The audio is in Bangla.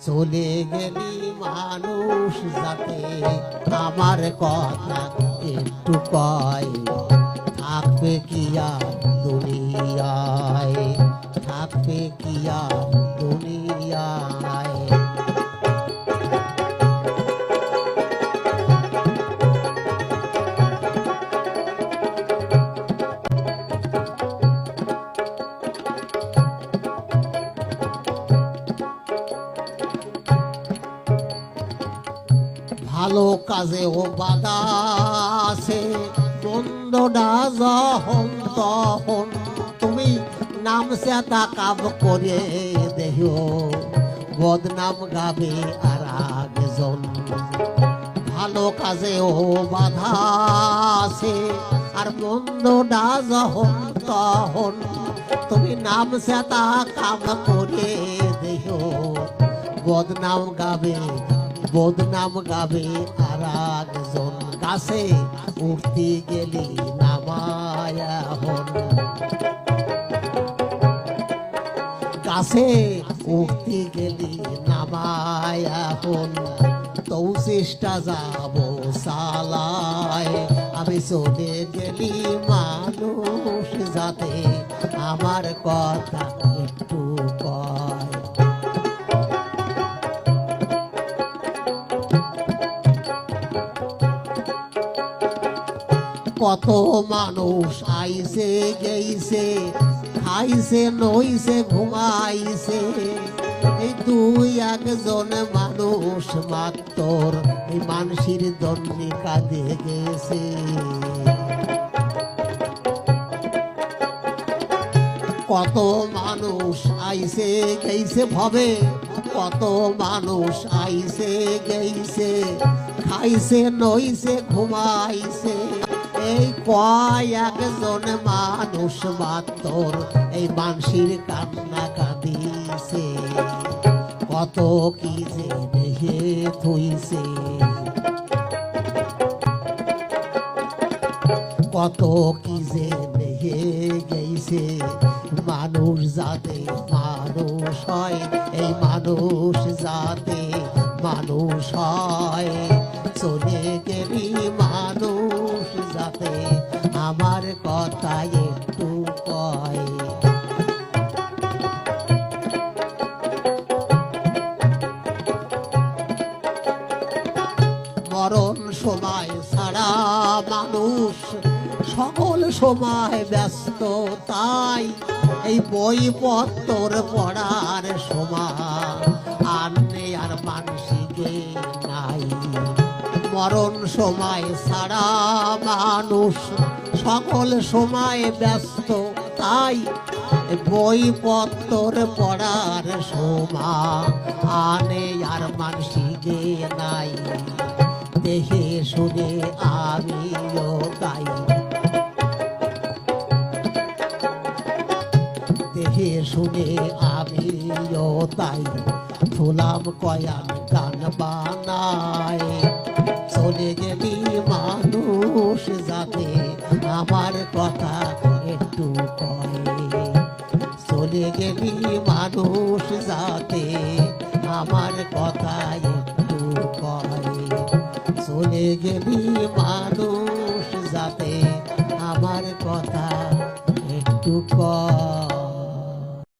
চলে গেলি মানুষ যাতে আমার কথা একটু কয়। ভালো কাজে ও বাধা আছে। মন্দটা যখন তখন তুমি নাম সেতা কাব করে দেহ বদনাম গাবে আর আগজন ভালো কাজে ও বাধা আছে, আর মন্দটা যখন তখন তুমি নাম সেতা কাম করে দেহ বদনাম গাবে বদনাম গাবে আর একজন গাছে উঠতে গেলি নামায়া হন। গাছে উঠতে গেলি নামায়া হন। তো চেষ্টা যাব সালায় আমি চলে গেলি মানুষ যাতে। আমার কথা কত মানুষ আইছে গেইছে খাইছে নইছে ঘুমাইছে এই দুই একজন মানুষ মাত্র এই মানসির দণ্ডি কাঁদে গেছে। কত মানুষ আইছে গেইছে ভবে। কত মানুষ আইছে গেইছে খাইছে নইছে ঘুমাইছে এই কয়েকজন মানুষ মাত্র। এই মানসির কান্না কাঁদিছে। কত কি যে দেহে থইছে। কত কি যে নেহে গেছে মানুষ যাতে মানুষ হয়, এই মানুষ যাতে মানুষ হয়। চলে গেলি মানুষ কথা একটু কয় মরণ সময় ছাড়া মানুষ সকল সময় ব্যস্ত তাই এই বইপত্তর পড়ার সময় আনলে আর মানসিকে নাই। মরণ সময় ছাড়া মানুষ সকল সময় ব্যস্ত, তাই বইপত্তর পড়ার সময় আনে আর মানসিকে নাই। দেখে শুনে আমিও তাই। দেখে শুনে আমিও তাই। ফুলাম কয়ান গান বানায়, চলে গেলি আমার কথা একটু পরে চলে গেলি মানুষ যাতে আমার কথা একটু পরে চলে গেলি মানুষ যাতে আমার কথা একটু কয়।